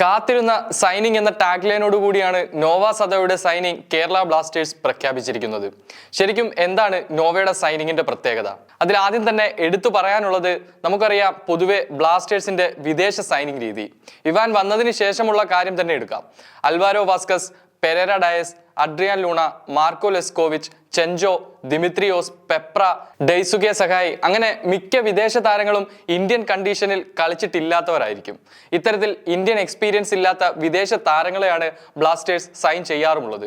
കാത്തിരുന്ന സൈനിങ് എന്ന ടാഗ് ലൈനോട് കൂടിയാണ് നോവ സദയുടെ സൈനിങ് കേരള ബ്ലാസ്റ്റേഴ്സ് പ്രഖ്യാപിച്ചിരിക്കുന്നത്. ശരിക്കും എന്താണ് നോവയുടെ സൈനിങ്ങിന്റെ പ്രത്യേകത? അതിൽ ആദ്യം തന്നെ എടുത്തു പറയാനുള്ളത് നമുക്കറിയാം പൊതുവെ ബ്ലാസ്റ്റേഴ്സിന്റെ വിദേശ സൈനിങ് രീതി. ഇവാൻ വന്നതിന് ശേഷമുള്ള കാര്യം തന്നെ എടുക്കാം. Alvaro Vazquez Pereyra Diaz Adrian Luna Marko Leskovic Chencho Dimitrios Peprah Daisuke സഹായി അങ്ങനെ മിക്ക വിദേശ താരങ്ങളും ഇന്ത്യൻ കണ്ടീഷനിൽ കളിച്ചിട്ടില്ലാത്തവരായിരിക്കും. ഇത്തരത്തിൽ ഇന്ത്യൻ എക്സ്പീരിയൻസ് ഇല്ലാത്ത വിദേശ താരങ്ങളെയാണ് ബ്ലാസ്റ്റേഴ്സ് സൈൻ ചെയ്യാറുമുള്ളത്.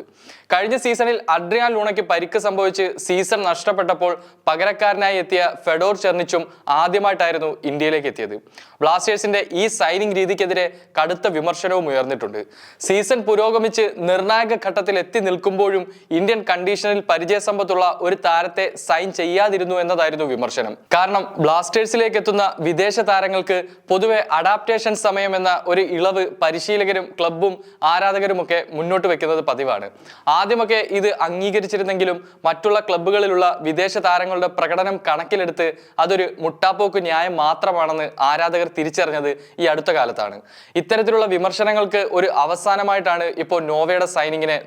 കഴിഞ്ഞ സീസണിൽ അഡ്രിയാൻ ലൂണയ്ക്ക് പരിക്ക് സംഭവിച്ച് സീസൺ നഷ്ടപ്പെട്ടപ്പോൾ പകരക്കാരനായി എത്തിയ ഫെഡോർ ചെർണിച്ചും ആദ്യമായിട്ടായിരുന്നു ഇന്ത്യയിലേക്ക് എത്തിയത്. ബ്ലാസ്റ്റേഴ്സിന്റെ ഈ സൈനിങ് രീതിക്കെതിരെ കടുത്ത വിമർശനവും ഉയർന്നിട്ടുണ്ട്. സീസൺ പുരോഗമിച്ച് നിർണായക ഘട്ടത്തിൽ എത്തി നിൽക്കുമ്പോഴും ഇന്ത്യൻ കണ്ടീഷനിൽ പരിചയസമ്പത്തുള്ള ഒരു താരത്തെ സൈൻ ചെയ്യാതിരുന്നു എന്നതായിരുന്നു വിമർശനം. കാരണം ബ്ലാസ്റ്റേഴ്സിലേക്ക് എത്തുന്ന വിദേശ താരങ്ങൾക്ക് പൊതുവെ അഡാപ്റ്റേഷൻ സമയം എന്ന ഒരു ഇളവ് പരിശീലകരും ക്ലബും ആരാധകരുമൊക്കെ മുന്നോട്ട് വെക്കുന്നത് പതിവാണ്. ആദ്യമൊക്കെ ഇത് അംഗീകരിച്ചിരുന്നെങ്കിലും മറ്റുള്ള ക്ലബ്ബുകളിലുള്ള വിദേശ താരങ്ങളുടെ പ്രകടനം കണക്കിലെടുത്ത് അതൊരു മുട്ടാപ്പോക്ക് ന്യായം മാത്രമാണെന്ന് ആരാധകർ തിരിച്ചറിഞ്ഞത് ഈ അടുത്ത കാലത്താണ്. ഇത്തരത്തിലുള്ള വിമർശനങ്ങൾക്ക് ഒരു അവസാനമായിട്ടാണ് ഇപ്പോൾ നോവയുടെ സൈനിങ്ങിനെ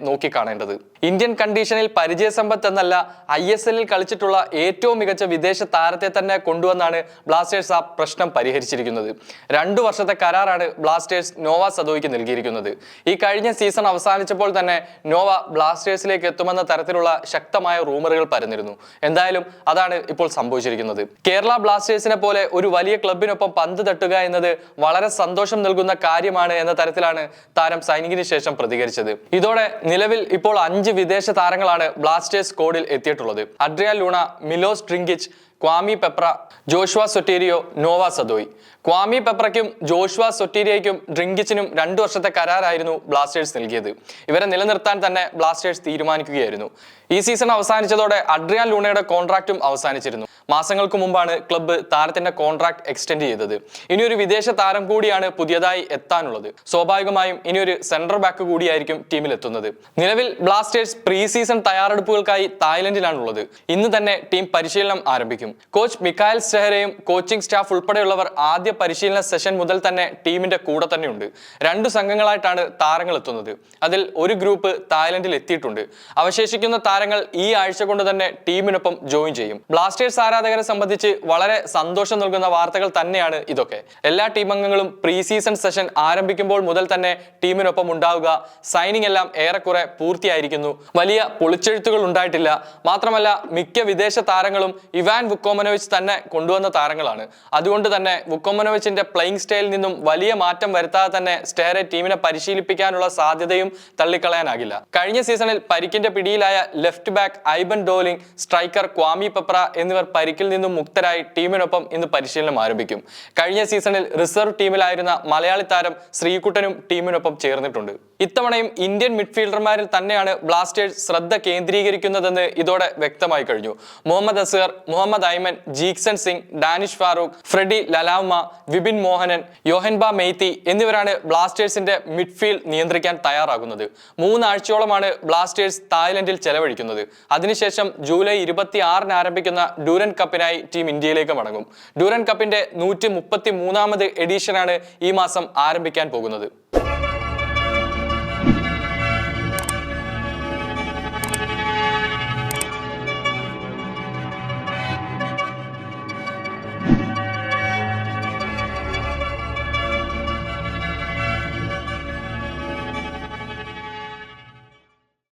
നോക്കിക്കാണേണ്ടത് ഇന്ത്യൻ കണ്ടീഷനിൽ പരിചയസമ്പത്ത് എന്നല്ല ഐ എസ് എല്ലിൽ കളിച്ചിട്ടുള്ള ഏറ്റവും മികച്ച വിദേശ താരത്തെ തന്നെ കൊണ്ടുവന്നാണ് ബ്ലാസ്റ്റേഴ്സ് ആ പ്രശ്നം പരിഹരിച്ചിരിക്കുന്നത്. രണ്ടു വർഷത്തെ കരാറാണ് ബ്ലാസ്റ്റേഴ്സ് നോവ സദോയ്ക്ക് നൽകിയിരിക്കുന്നത്. ഈ കഴിഞ്ഞ സീസൺ അവസാനിച്ചപ്പോൾ തന്നെ നോവ ബ്ലാസ്റ്റേഴ്സിലേക്ക് എത്തുമെന്ന തരത്തിലുള്ള ശക്തമായ റൂമറുകൾ പരന്നിരുന്നു. എന്തായാലും അതാണ് ഇപ്പോൾ സംഭവിച്ചിരിക്കുന്നത്. കേരള ബ്ലാസ്റ്റേഴ്സിനെ പോലെ ഒരു വലിയ ക്ലബിനൊപ്പം പന്ത് തട്ടുക എന്നത് വളരെ സന്തോഷം നൽകുന്ന കാര്യമാണ് എന്ന തരത്തിലാണ് താരം സൈനികിന് ശേഷം പ്രതികരിച്ചത്. ഇതോടെ നിലവിൽ ഇപ്പോൾ അഞ്ച് വിദേശ താരങ്ങളാണ് ബ്ലാസ്റ്റേഴ്സ് സ്കോഡിൽ എത്തിയിട്ടുള്ളത്. Adrian Luna Milos Drincic Kwame Peprah Joshua Sotirio Noah Sadaoui. Kwame പെപ്രയ്ക്കും Joshua സൊട്ടീരിയയ്ക്കും ഡ്രിങ്കിച്ചിനും രണ്ടു വർഷത്തെ കരാറായിരുന്നു ബ്ലാസ്റ്റേഴ്സ് നൽകിയത്. ഇവരെ നിലനിർത്താൻ തന്നെ ബ്ലാസ്റ്റേഴ്സ് തീരുമാനിക്കുകയായിരുന്നു. ഈ സീസൺ അവസാനിച്ചതോടെ അഡ്രിയാൻ ലൂണയുടെ കോൺട്രാക്റ്റും അവസാനിച്ചിരുന്നു. മാസങ്ങൾക്ക് മുമ്പാണ് ക്ലബ്ബ് താരത്തിന്റെ കോൺട്രാക്ട് എക്സ്റ്റെൻഡ് ചെയ്തത്. ഇനിയൊരു വിദേശ താരം കൂടിയാണ് പുതിയതായി എത്താനുള്ളത്. സ്വാഭാവികമായും ഇനിയൊരു സെന്റർ ബാക്ക് കൂടിയായിരിക്കും ടീമിലെത്തുന്നത് നിലവിൽ ബ്ലാസ്റ്റേഴ്സ് പ്രീ സീസൺ തയ്യാറെടുപ്പുകൾക്കായി തായ്ലൻഡിലാണുള്ളത്. ഇന്ന് തന്നെ ടീം പരിശീലനം ആരംഭിക്കും. കോച്ച് മിക്കായൽ സെഹരയും കോച്ചിംഗ് സ്റ്റാഫ് ഉൾപ്പെടെയുള്ളവർ ആദ്യ പരിശീലന സെഷൻ മുതൽ തന്നെ ടീമിന്റെ കൂടെ തന്നെയുണ്ട്. രണ്ട് സംഘങ്ങളായിട്ടാണ് താരങ്ങൾ എത്തുന്നത്. അതിൽ ഒരു ഗ്രൂപ്പ് തായ്ലൻഡിൽ എത്തിയിട്ടുണ്ട്. അവശേഷിക്കുന്ന താരങ്ങൾ ഈ ആഴ്ച കൊണ്ട് തന്നെ ടീമിനൊപ്പം ജോയിൻ ചെയ്യും. ബ്ലാസ്റ്റേഴ്സ് ആരാധകരെ സംബന്ധിച്ച് വളരെ സന്തോഷം നൽകുന്ന വാർത്തകൾ തന്നെയാണ് ഇതൊക്കെ. എല്ലാ ടീം അംഗങ്ങളും പ്രീ സീസൺ സെഷൻ ആരംഭിക്കുമ്പോൾ മുതൽ തന്നെ ടീമിനൊപ്പം ഉണ്ടാവുക. സൈനിങ് എല്ലാം ഏറെക്കുറെ പൂർത്തിയായിരിക്കുന്നു. വലിയ പൊളിച്ചെഴുത്തുകൾ ഉണ്ടായിട്ടില്ല. മാത്രമല്ല മിക്ക വിദേശ താരങ്ങളും ഇവാൻ വുക്കോമനോവിച്ച് തന്നെ കൊണ്ടുവന്ന താരങ്ങളാണ്. അതുകൊണ്ട് തന്നെ വുക്കോമനോവിച്ചിന്റെ പ്ലേയിങ് സ്റ്റൈലിൽ നിന്നും വലിയ മാറ്റം വരുത്താതെ തന്നെ സ്റ്റേറെ ടീമിനെ പരിശീലിപ്പിക്കാനുള്ള സാധ്യതയും തള്ളിക്കളയാനാകില്ല. കഴിഞ്ഞ സീസണിൽ പരിക്കിന്റെ പിടിയിലായ left back Aiban Dohling striker Kwame Peprah എന്നിവർ പരിക്കിൽ നിന്നും മുക്തരായി ടീമിനൊപ്പം ഇന്ന് പരിശീലനം ആരംഭിക്കും. കഴിഞ്ഞ സീസണിൽ റിസർവ് ടീമിലായിരുന്ന മലയാളി താരം ശ്രീകുട്ടനും ടീമിനൊപ്പം ചേർന്നിട്ടുണ്ട്. ഇത്തവണയും ഇന്ത്യൻ മിഡ്ഫീൽഡർമാരിൽ തന്നെയാണ് ബ്ലാസ്റ്റേഴ്സ് ശ്രദ്ധ കേന്ദ്രീകരിക്കുന്നതെന്ന് ഇതോടെ വ്യക്തമായി കഴിഞ്ഞു. മുഹമ്മദ് അസർ മുഹമ്മദ് ഐമൻ ജീക്സൺ സിംഗ് ഡാനിഷ് ഫാറൂഖ് ഫ്രെഡി ലലാമ വിപിൻ മോഹനൻ യോഹൻബ മെയ്ത്തി എന്നിവരാണ് ബ്ലാസ്റ്റേഴ്സിന്റെ മിഡ്ഫീൽഡ് നിയന്ത്രിക്കാൻ തയ്യാറാകുന്നത്. മൂന്നാഴ്ചയോളമാണ് ബ്ലാസ്റ്റേഴ്സ് തായ്ലൻഡിൽ ചെലവഴിക്കുന്നത്. അതിനുശേഷം ജൂലൈ ഇരുപത്തി ആറിന് ആരംഭിക്കുന്ന ഡൂരൻ കപ്പിനായി ടീം ഇന്ത്യയിലേക്ക് മടങ്ങും. ഡ്യൂറൻ കപ്പിന്റെ നൂറ്റി മുപ്പത്തി മൂന്നാമത് എഡീഷനാണ് ഈ മാസം ആരംഭിക്കാൻ പോകുന്നത്.